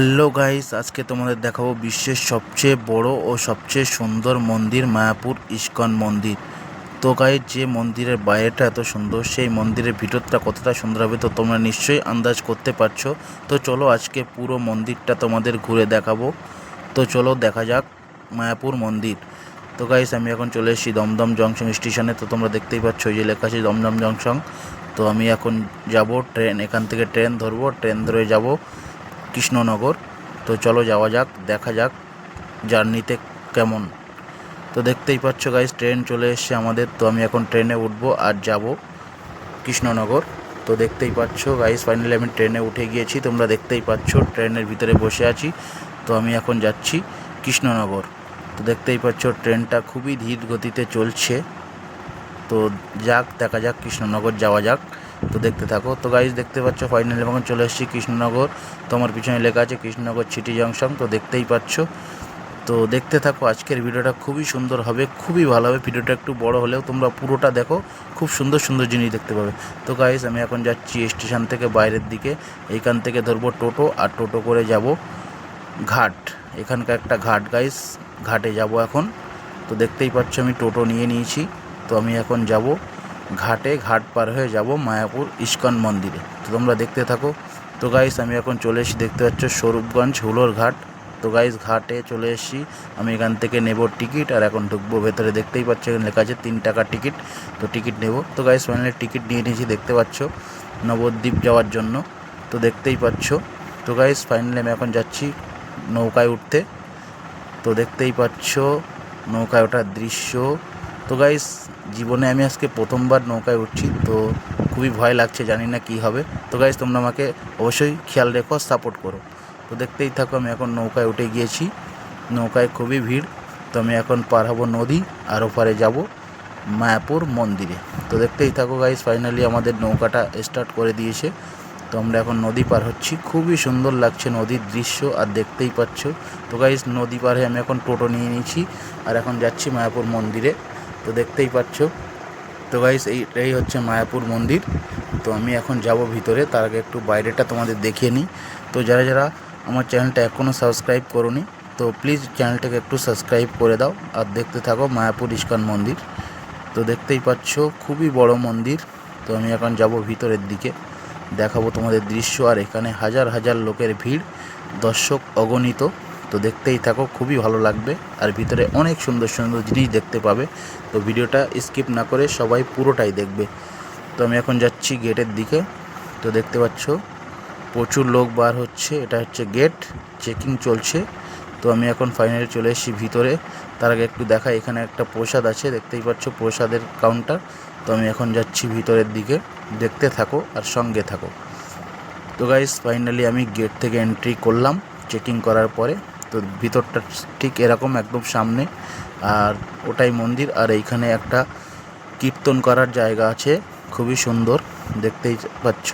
Hello guys, আজকে তোমাদের দেখাবো বিশ্বের সবচেয়ে বড় ও সবচেয়ে সুন্দর মন্দির, মায়াপুর ইস্কন মন্দির। তো গাইস, যে মন্দিরের বাইরেটা এত সুন্দর, সেই মন্দিরের ভিতরটা কতটা সুন্দর হবে তো তোমরা নিশ্চয়ই আন্দাজ করতে পারছ। তো চলো আজকে পুরো মন্দিরটা তোমাদের ঘুরে দেখাবো। তো চলো দেখা যাক মায়াপুর মন্দির। তো গাইস, আমি এখন চলে এসেছি দমদম জংশন স্টেশনে। তো তোমরা দেখতেই পাচ্ছ যে লেখা আছে দমদম জংশন। তো আমি এখন যাব ট্রেন, এখান থেকে ট্রেন ধরবো, ট্রেন ধরে যাব। কৃষ্ণনগর। তো চলো যাওয়া যাক, দেখা যাক জার্নিতে কেমন। তো দেখতেই পাচ্ছ গাইজ ট্রেন চলে এসছে আমাদের। তো আমি এখন ট্রেনে উঠবো আর যাব কৃষ্ণনগর। তো দেখতেই পাচ্ছ গাইজ ফাইনালি আমি ট্রেনে উঠে গিয়েছি। তোমরা দেখতেই পাচ্ছ ট্রেনের ভিতরে বসে আছি। তো আমি এখন যাচ্ছি কৃষ্ণনগর। তো দেখতেই পাচ্ছ ট্রেনটা খুবই ধীর গতিতে চলছে। তো যাক, দেখা যাক কৃষ্ণনগর যাওয়া যাক। তো দেখতে থাকো। তো গাইজ দেখতে পাচ্ছ ফাইনালি এখন চলে এসেছি কৃষ্ণনগর। তো আমার পিছনে লেখা আছে কৃষ্ণনগর সিটি জংশন তো দেখতেই পাচ্ছ। তো দেখতে থাকো, আজকের ভিডিওটা খুবই সুন্দর হবে, খুবই ভালো হবে। ভিডিওটা একটু বড় হলেও তোমরা পুরোটা দেখো, খুব সুন্দর সুন্দর জিনিস দেখতে পাবে। তো গাইজ আমি এখন যাচ্ছি স্টেশন থেকে বাইরের দিকে। এইখান থেকে ধরবো টোটো আর টোটো করে যাব ঘাট। এখানকার একটা ঘাট গাইস ঘাটে যাব এখন। তো দেখতেই পাচ্ছ, আমি টোটো নিয়ে নিয়েছি। তো আমি এখন যাব ঘাটে, ঘাট পার হয়ে যাব মায়াপুর ইস্কন মন্দিরে। তো তোমরা দেখতে থাকো। তো গাইস আমি এখন চলে এসেছি, দেখতে পাচ্ছ স্বরূপগঞ্জ হুলোর ঘাট। তো গাইস ঘাটে চলে এসেছি। আমি এখান থেকে নেব টিকিট আর এখন ঢুকবো। ভেতরে দেখতেই পাচ্ছ, এখানে লেখা আছে তিন টাকার টিকিট। তো টিকিট নেব। তো গাইস ফাইনালি টিকিট নিয়ে নিয়েছি, দেখতে পাচ্ছ নবদ্বীপ যাওয়ার জন্য। তো দেখতেই পাচ্ছ। তো গাইস ফাইনালি আমি এখন যাচ্ছি নৌকায় উঠতে। তো দেখতেই পাচ্ছ নৌকায় ওঠার দৃশ্য। তো গাইস জীবনে আমি আজকে প্রথমবার নৌকায় উঠছি, তো খুবই ভয় লাগছে, জানি না কি হবে। তো গাইস তোমরা আমাকে অবশ্যই খেয়াল রেখো সাপোর্ট করো। তো দেখতেই থাকো, আমি এখন নৌকায় উঠে গিয়েছি। নৌকায় খুবই ভিড়, তো আমি এখন পার হব নদী, আর ওপারে যাব মায়াপুর মন্দিরে। তো দেখতেই থাকো গাইস ফাইনালি আমাদের নৌকাটা স্টার্ট করে দিয়েছে। তো আমরা এখন নদী পার হচ্ছি। খুবই সুন্দর লাগছে নদীর দৃশ্য, আর দেখতেই পাচ্ছ। তো গাইস নদী পার হয়ে আমি এখন টোটো নিয়ে নিয়েছি, আর এখন যাচ্ছি মায়াপুর মন্দিরে। তো দেখতেই পাচ্ছ। তো গাইস এই এই হচ্ছে মায়াপুর মন্দির। তো আমি এখন যাব ভিতরে, তার আগে একটু বাইরেটা তোমাদের দেখিয়ে নিই। তো যারা যারা আমার চ্যানেলটা এখনও সাবস্ক্রাইব করোনি, তো প্লিজ চ্যানেলটাকে একটু সাবস্ক্রাইব করে দাও। আর দেখতে থাকো মায়াপুর ইস্কন মন্দির। তো দেখতেই পাচ্ছ, খুবই বড় মন্দির। তো আমি এখন যাব ভিতরের দিকে। দেখাবো তোমাদের দৃশ্য। আর এখানে হাজার হাজার লোকের ভিড়। দর্শক অগণিত। তো দেখতেই থাকো, খুবই ভালো লাগবে। আর ভিতরে অনেক সুন্দর সুন্দর জিনিস দেখতে পাবে। তো ভিডিওটা স্কিপ না করে সবাই পুরোটাই দেখবে। তো আমি এখন যাচ্ছি গেটের দিকে। তো দেখতে পাচ্ছ, প্রচুর লোক বার হচ্ছে। এটা হচ্ছে গেট, চেকিং চলছে। তো আমি এখন ফাইনালি চলে এসেছি ভিতরে। তার আগে একটু দেখা, এখানে একটা প্রসাদ আছে। দেখতেই পাচ্ছ প্রসাদের কাউন্টার। তো আমি এখন যাচ্ছি ভিতরের দিকে। দেখতে থাকো আর সঙ্গে থাকো। তো গাইস ফাইনালি আমি গেট থেকে এন্ট্রি করলাম, চেকিং করার পরে। তো ভিতরটা ঠিক এরকম একদম সামনে। আর ওটাই মন্দির। আর এইখানে একটা কীর্তন করার জায়গা আছে। খুবই সুন্দর। দেখতেই পাচ্ছ।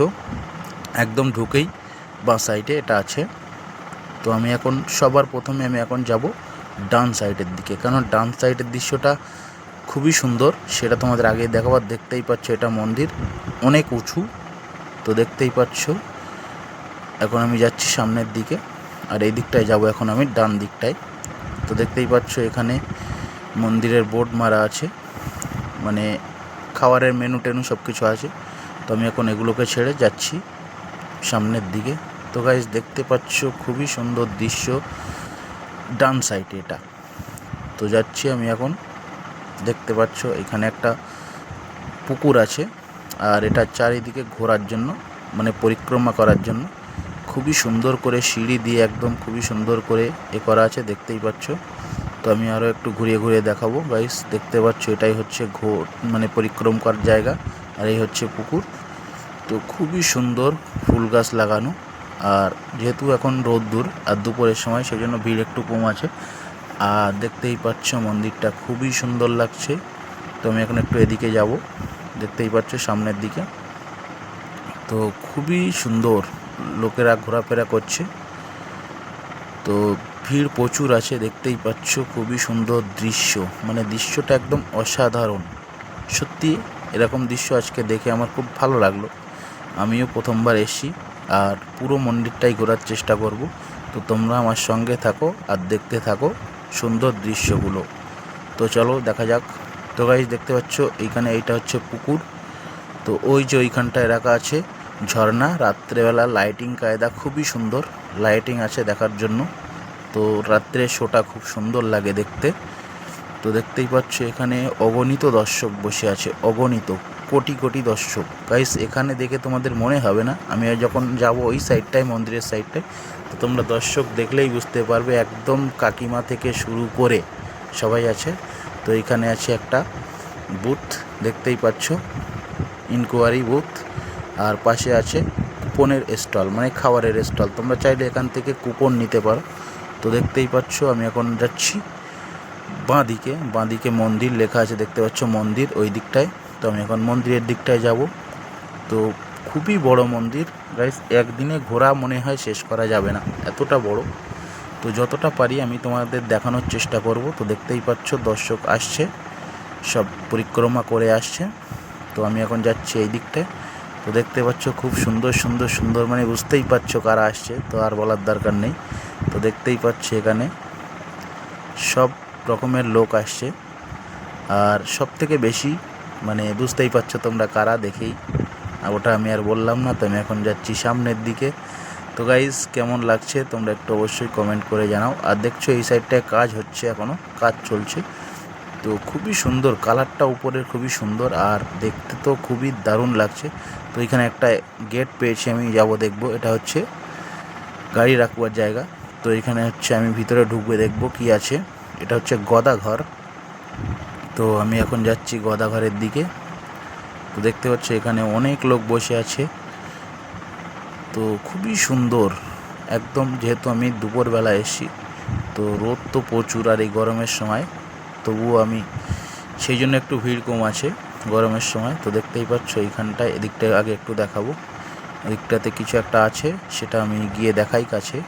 একদম ঢুকেই বাঁ সাইডে এটা আছে। তো আমি এখন সবার প্রথমে আমি এখন যাব ডান সাইডের দিকে। কারণ ডান সাইডের দৃশ্যটা খুবই সুন্দর। সেটা তোমাদের আগে দেখাবার দেখতেই পাচ্ছ এটা মন্দির। অনেক উঁচু। তো দেখতেই পাচ্ছ। এখন আমি যাচ্ছি সামনের দিকে। আর এই দিকটায় যাব এখন আমি, ডান দিকটায়। তো দেখতেই পাচ্ছ এখানে মন্দিরের বোর্ড মারা আছে মানে খাবারের মেনু টেনু সব কিছু আছে। তো আমি এখন এগুলোকে ছেড়ে যাচ্ছি সামনের দিকে। তো গাইজ দেখতে পাচ্ছ খুবই সুন্দর দৃশ্য, ডান সাইডে এটা। তো যাচ্ছি আমি এখন, দেখতে পাচ্ছ এখানে একটা পুকুর আছে, আর এটা চারিদিকে ঘোরার জন্য মানে পরিক্রমা করার জন্য। খুবই সুন্দর করে সিঁড়ি দিয়ে একদম খুবই সুন্দর করে এ করা আছে, দেখতেই পাচ্ছ। তো আমি আরও একটু ঘুরিয়ে ঘুরিয়ে দেখাবো গাইস দেখতে পাচ্ছ এটাই হচ্ছে ঘো মানে পরিক্রম করার জায়গা, আর এই হচ্ছে পুকুর। তো খুবই সুন্দর ফুল গাছ লাগানো, আর যেহেতু এখন রোদ্দুর আর দুপুরের সময় সেই জন্য ভিড় একটু কম আছে। আর দেখতেই পাচ্ছ মন্দিরটা, খুবই সুন্দর লাগছে। তো আমি এখন একটু এদিকে যাব, দেখতেই পাচ্ছ সামনের দিকে। তো খুবই সুন্দর। লোকেরা ঘোরাফেরা করছে। তো ভিড় প্রচুর আছে, দেখতেই পাচ্ছ খুবই সুন্দর দৃশ্য। মানে দৃশ্যটা একদম অসাধারণ। সত্যি এরকম দৃশ্য আজকে দেখে আমার খুব ভালো লাগল। আমিও প্রথমবার এসেছি আর পুরো মন্দিরটাই ঘোরার চেষ্টা করব। তো তোমরা আমার সঙ্গে থাকো আর দেখতে থাকো সুন্দর দৃশ্যগুলো। তো চলো দেখা যাক। তো গাইজ দেখতে পাচ্ছ এইখানে এইটা হচ্ছে পুকুর। তো ওই যে ওইখানটায় রাখা আছে। ঝর্ণা, রাত্রেবেলা লাইটিং কায়দা খুবই সুন্দর লাইটিং আছে দেখার জন্য। তো রাত্রে শোটা খুব সুন্দর লাগে দেখতে। তো দেখতেই পাচ্ছ এখানে অগণিত দর্শক বসে আছে, অগণিত, কোটি কোটি দর্শক। গাইস এখানে দেখে তোমাদের মনে হবে না, আমি যখন যাব ওই সাইডটায় মন্দিরের সাইডটায় তো তোমরা দর্শক দেখলেই বুঝতে পারবে একদম কাকিমা থেকে শুরু করে সবাই আছে। তো এখানে আছে একটা বুথ দেখতেই পাচ্ছ ইনকোয়ারি বুথ আর পাশে আছে কুপনের স্টল মানে খাবারের স্টল। তোমরা চাইলে এখান থেকে কুপন নিতে পারো। তো দেখতেই পাচ্ছ, আমি এখন যাচ্ছি বাঁ দিকে বাঁ দিকে মন্দির লেখা আছে, দেখতে পাচ্ছ মন্দির ওই দিকটায়। তো আমি এখন মন্দিরের দিকটায় যাব। তো খুবই বড় মন্দির। গাইস একদিনে ঘোরা মনে হয় শেষ করা যাবে না, এতটা বড়। তো যতটা পারি আমি তোমাদের দেখানোর চেষ্টা করব। তো দেখতেই পাচ্ছ দর্শক আসছে, সব পরিক্রমা করে আসছে। তো আমি এখন যাচ্ছি এই দিকটায়। তো দেখতে পাচ্ছ খুব সুন্দর সুন্দর সুন্দর মানে বুঝতেই পারছ কারা আসছে, তো আর বলার দরকার নেই। তো দেখতেই পাচ্ছ এখানে সব রকমের লোক আসছে। আর সব থেকে বেশি মানে বুঝতেই পারছ তোমরা কারা, দেখেই। ওটা আমি আর বললাম না, তো আমি এখন যাচ্ছি সামনের দিকে। তো গাইজ কেমন লাগছে তোমরা একটু অবশ্যই কমেন্ট করে জানাও। আর দেখছ এই সাইডটায় কাজ হচ্ছে এখনও কাজ চলছে। তো খুবই সুন্দর, কালারটা উপরের খুবই সুন্দর আর দেখতে তো খুবই দারুণ লাগছে। তো এখানে একটা গেট পেয়েছি আমি, যাব, দেখব। এটা হচ্ছে গাড়ি রাখবার জায়গা। তো এখানে হচ্ছে আমি ভিতরে ঢুকবে, দেখব কি আছে। এটা হচ্ছে গদা ঘর তো আমি এখন যাচ্ছি গদা ঘরের দিকে। তো দেখতে পাচ্ছ এখানে অনেক লোক বসে আছে। তো খুবই সুন্দর। একদম যেহেতু আমি দুপুরবেলা এসেছি, তো রোদ তো প্রচুর আর এই গরমের সময়। তবুও আমি সেই জন্য একটু ভিড় কম আছে গরমের সময়। তো দেখতেই পাচ্ছ এইখানটায় এদিকটা আগে একটু দেখাবো। এদিকটাতে কিছু একটা আছে, সেটা আমি গিয়ে দেখাই কাছে।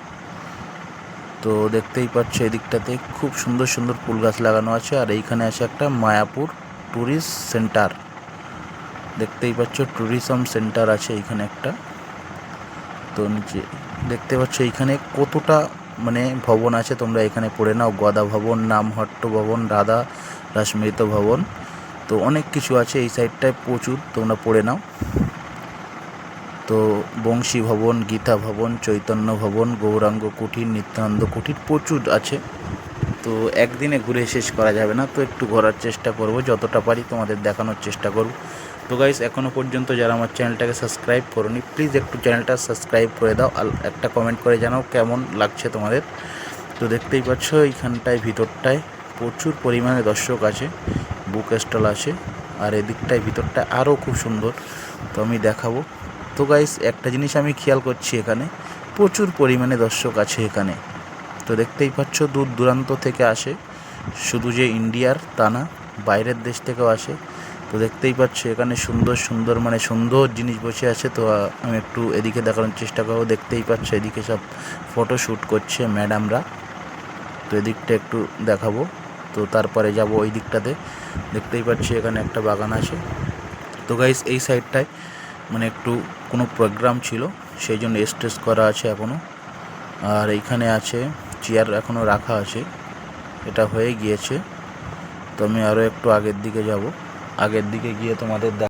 তো দেখতেই পাচ্ছ এদিকটাতে খুব সুন্দর সুন্দর ফুল গাছ লাগানো আছে, আর এইখানে আছে একটা মায়াপুর ট্যুরিস্ট সেন্টার। দেখতেই পাচ্ছ ট্যুরিজম সেন্টার আছে এইখানে একটা। তো নিচে দেখতে পাচ্ছ এইখানে কতটা মানে ভবন আছে, তোমরা এখানে পড়ে নাও। গদা ভবন, নামহট্ট ভবন, রাধা রাসমৃত ভবন। তো অনেক কিছু আছে এই সাইডটায় প্রচুর, তোমরা পড়ে নাও। তো বংশী ভবন, গীতা ভবন, চৈতন্য ভবন, গৌরাঙ্গ কুঠির, নিত্যানন্দ কুঠির প্রচুর আছে। তো একদিনে ঘুরে শেষ করা যাবে না, তো একটু ঘোরার চেষ্টা করব, যতটা পারি তোমাদের দেখানোর চেষ্টা করব। তো গাইস এখনও পর্যন্ত যারা আমার চ্যানেলটাকে সাবস্ক্রাইব করোনি প্লিজ একটু চ্যানেলটা সাবস্ক্রাইব করে দাও আর একটা কমেন্ট করে জানাও কেমন লাগছে তোমাদের। তো দেখতেই পাচ্ছ এইখানটায়, ভিতরটায় প্রচুর পরিমাণে দর্শক আছে বুক স্টল আছে, আর এদিকটায় ভিতরটায় আরও খুব সুন্দর। তো আমি দেখাবো। তো গাইস একটা জিনিস আমি খেয়াল করছি এখানে, প্রচুর পরিমাণে দর্শক আছে এখানে। তো দেখতেই পাচ্ছ দূর দূরান্ত থেকে আসে, শুধু যে ইন্ডিয়ার তা না, বাইরের দেশ থেকেও আসে। তো দেখতেই পাচ্ছ, এখানে সুন্দর সুন্দর মানে সুন্দর জিনিস বসে আছে। তো আমি একটু এদিকে দেখানোর চেষ্টা করব। দেখতেই পাচ্ছ, এদিকে সব ফটো শ্যুট করছে ম্যাডামরা তো এদিকটা একটু দেখাবো। তো তারপরে যাব ওই দিকটাতে। দেখতেই পাচ্ছি, এখানে একটা বাগান আছে। তো গাইস এই সাইডটায় মানে একটু কোনো প্রোগ্রাম ছিল, সেই জন্য স্টেজ করা আছে এখনও আর এইখানে আছে চেয়ার এখনও রাখা আছে। এটা হয়ে গিয়েছে। তো আমি আরও একটু আগের দিকে যাব। আগের দিকে গিয়ে তোমাদের দেখ